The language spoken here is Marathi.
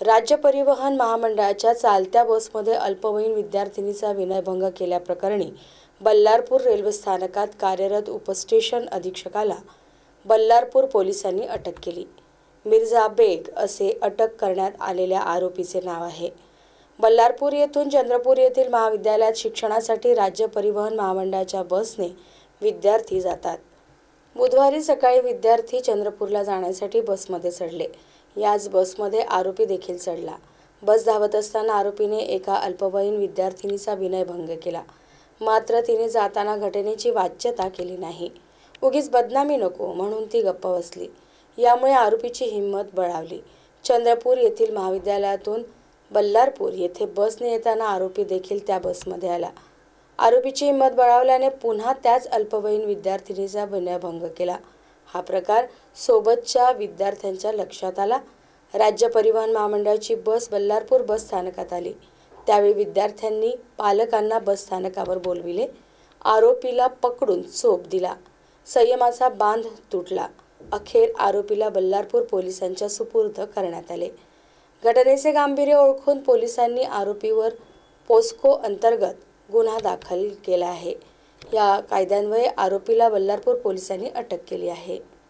राज्य परिवहन महामंडळाच्या चालत्या बसमध्ये अल्पवयीन विद्यार्थिनीचा विनयभंग केल्याप्रकरणी बल्लारपूर रेल्वे स्थानकात कार्यरत उपस्टेशन अधीक्षकाला बल्लारपूर पोलिसांनी अटक केली. मिर्झा बेग असे अटक करण्यात आलेल्या आरोपीचे नाव आहे. बल्लारपूर येथून चंद्रपूर येथील महाविद्यालयात शिक्षणासाठी राज्य परिवहन महामंडळाच्या बसने विद्यार्थी जातात. बुधवारी सकाळी विद्यार्थी चंद्रपूरला जाण्यासाठी बसमध्ये चढले. याच बसमध्ये आरोपी देखील चढला. बस धावत असताना आरोपीने एका अल्पवयीन विद्यार्थिनीचा विनयभंग केला. मात्र तिने जाताना घटनेची वाच्यता केली नाही. उगीच बदनामी नको म्हणून ती गप्प बसली. यामुळे आरोपीची हिंमत बळावली. चंद्रपूर येथील महाविद्यालयातून बल्लारपूर येथे बसने येताना आरोपी देखील त्या बसमध्ये आला. आरोपीची हिंमत बळावल्याने पुन्हा त्याच अल्पवयीन विद्यार्थिनीचा विनयभंग केला. हा प्रकार सोबतच्या विद्यार्थ्यांच्या लक्षात आला. राज्य परिवहन महामंडळाची बस बल्लारपूर बस स्थानकात आली. त्यावेळी विद्यार्थ्यांनी पालकांना बस स्थानकावर बोलविले. आरोपीला पकडून चोप दिला. संयमाचा बांध तुटला. अखेर आरोपीला बल्लारपूर पोलिसांच्या सुपूर्द करण्यात आले. घटनेचे गांभीर्य ओळखून पोलिसांनी आरोपीवर पोस्को अंतर्गत गुन्हा दाखल केला आहे. या कायद्यान्वये आरोपीला बल्लारपूर पोलिसांनी अटक केली आहे.